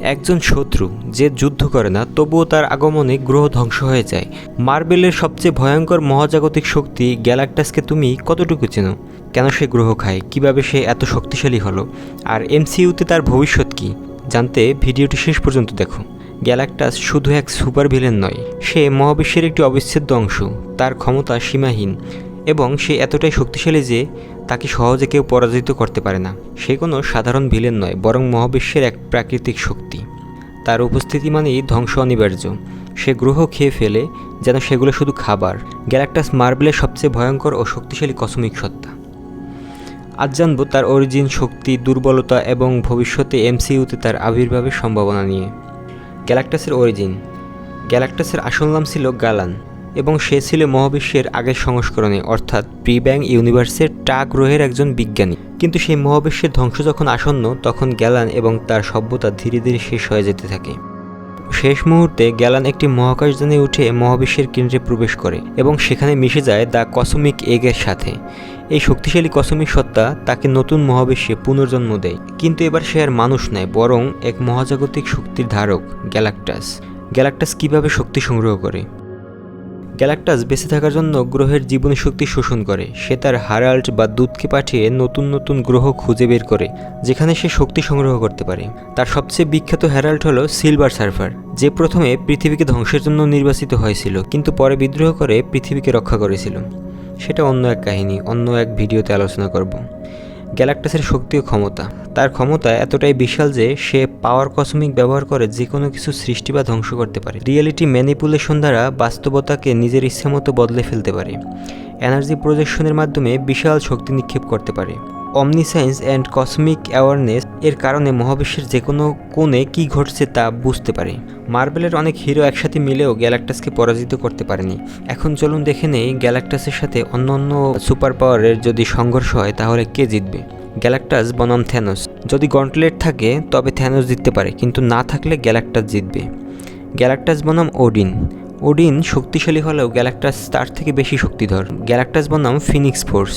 একজন শত্রু যে যুদ্ধ করে না, তবুও তার আগমনে গ্রহ ধ্বংস হয়ে যায়। মার্বেলের সবচেয়ে ভয়ঙ্কর মহাজাগতিক শক্তি গ্যালাক্টাসকে তুমি কতটুকু চেনো? কেন সে গ্রহ খায়? কীভাবে সে এত শক্তিশালী হলো? আর এমসিইউতে তার ভবিষ্যৎ কি? জানতে ভিডিওটি শেষ পর্যন্ত দেখো। গ্যালাক্টাস শুধু এক সুপার ভিলেন নয়, সে মহাবিশ্বের একটি অবিচ্ছেদ্য অংশ। তার ক্ষমতা সীমাহীন। এবং সে এতটাই শক্তিশালী যে তাকে সহজে কেউ পরাজিত করতে পারে না। সে কোনো সাধারণ ভিলেন নয়, বরং মহাবিশ্বের এক প্রাকৃতিক শক্তি। তার উপস্থিতি মানেই ধ্বংস অনিবার্য। সে গ্রহ খেয়ে ফেলে, যেন সেগুলো শুধু খাবার। গ্যালাক্টাস মার্বেলের সবচেয়ে ভয়ঙ্কর ও শক্তিশালী কসমিক সত্তা। আজ জানব তার অরিজিন শক্তি, দুর্বলতা এবং ভবিষ্যতে এমসিইউতে তার আবির্ভাবের সম্ভাবনা নিয়ে। গ্যালাক্টাসের অরিজিন। গ্যালাক্টাসের আসল নাম ছিল গালান এবং সে ছিল মহাবিশ্বের আগের সংস্করণে, অর্থাৎ প্রি ব্যাং ইউনিভার্সের টা গ্রহের একজন বিজ্ঞানী। কিন্তু সেই মহাবিশ্বের ধ্বংস যখন আসন্ন, তখন গ্যালান এবং তার সভ্যতা ধীরে ধীরে শেষ হয়ে যেতে থাকে। শেষ মুহূর্তে গ্যালান একটি মহাকাশযানে উঠে মহাবিশ্বের কেন্দ্রে প্রবেশ করে এবং সেখানে মিশে যায় দ্য কসমিক এগের সাথে। এই শক্তিশালী কসমিক সত্তা তাকে নতুন মহাবিশ্বে পুনর্জন্ম দেয়। কিন্তু এবার সে আর মানুষ নয়, বরং এক মহাজাগতিক শক্তির ধারক, গ্যালাক্টাস। গ্যালাক্টাস কীভাবে শক্তি সংগ্রহ করে? গ্যালাক্টাস বেঁচে থাকার জন্য গ্রহের জীবনী শক্তি শোষণ করে। সে তার হারাল্ট বা দুধকে পাঠিয়ে নতুন নতুন গ্রহ খুঁজে বের করে, যেখানে সে শক্তি সংগ্রহ করতে পারে। তার সবচেয়ে বিখ্যাত হ্যারাল্ট হলো সিলভার সার্ফার, যে প্রথমে পৃথিবীকে ধ্বংসের জন্য নির্বাচিত হয়েছিল, কিন্তু পরে বিদ্রোহ করে পৃথিবীকে রক্ষা করেছিল। সেটা অন্য এক কাহিনী, অন্য এক ভিডিওতে আলোচনা করব। গ্যালাক্টাসের শক্তি ও ক্ষমতা। তার ক্ষমতা এতটাই বিশাল যে সে পাওয়ার কসমিক ব্যবহার করে যে কোনো কিছু সৃষ্টি বা ধ্বংস করতে পারে। রিয়েলিটি ম্যানিপুলেশন দ্বারা বাস্তবতাকে নিজের ইচ্ছামতো বদলে ফেলতে পারে। এনার্জি প্রজেকশনের মাধ্যমে বিশাল শক্তি নিক্ষেপ করতে পারে। অমনিসায়েন্স অ্যান্ড কসমিক অ্যাওয়ারনেস এর কারণে মহাবিশ্বের যে কোনো কোণে কী ঘটছে তা বুঝতে পারে। মার্বেলের অনেক হিরো একসাথে মিলেও গ্যালাক্টাসকে পরাজিত করতে পারেনি। এখন চলুন দেখে নেই গ্যালাক্টাসের সাথে অন্য অন্য সুপার পাওয়ারের যদি সংঘর্ষ হয় তাহলে কে জিতবে? গ্যালাক্টাস বনাম থ্যানোস। যদি গন্টলেট থাকে, তবে থ্যানোস জিততে পারে, কিন্তু না থাকলে গ্যালাক্টাস জিতবে। গ্যালাক্টাস বনাম ওডিন। ওডিন শক্তিশালী হলেও গ্যালাক্টাস তার থেকে বেশি শক্তিধর। গ্যালাক্টাস বনাম ফিনিক্স ফোর্স।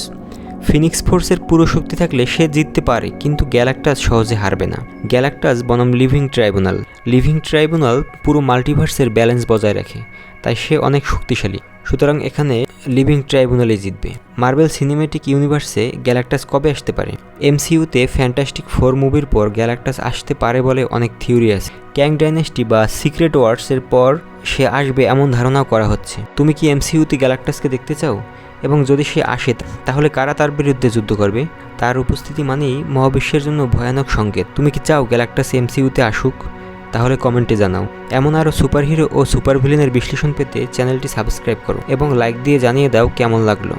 ফিনিক্স ফোর্সের পুরো শক্তি থাকলে সে জিততে পারে, কিন্তু গ্যালাক্টাস সহজে হারবে না। গ্যালাক্টাস বনাম লিভিং ট্রাইব্যুনাল। লিভিং ট্রাইব্যুনাল পুরো মাল্টিভার্সের ব্যালেন্স বজায় রাখে, তাই সে অনেক শক্তিশালী। সুতরাং এখানে লিভিং ট্রাইব্যুনালে জিতবে। মার্বেল সিনেমেটিক ইউনিভার্সে গ্যালাক্টাস কবে আসতে পারে? এমসিইউতে ফ্যান্টাস্টিক ফোর মুভির পর গ্যালাক্টাস আসতে পারে বলে অনেক থিওরি আছে। ক্যাং ডাইনেস্টি বা সিক্রেট ওয়ার্সের পর সে আসবে এমন ধারণাও করা হচ্ছে। তুমি কি এমসিইউতে গ্যালাক্টাসকে দেখতে চাও? এবং যদি সে আসে, তাহলে কারা তার বিরুদ্ধে যুদ্ধ করবে? তার উপস্থিতি মানেই মহাবিশ্বের জন্য ভয়ানক সংকেত। তুমি কি চাও গ্যালাক্টাস এমসিইউতে আসুক? তাহলে কমেন্টে জানাও। এমন আরও সুপারহিরো ও সুপার ভিলেনের বিশ্লেষণ পেতে চ্যানেলটি সাবস্ক্রাইব করো এবং লাইক দিয়ে জানিয়ে দাও কেমন লাগল।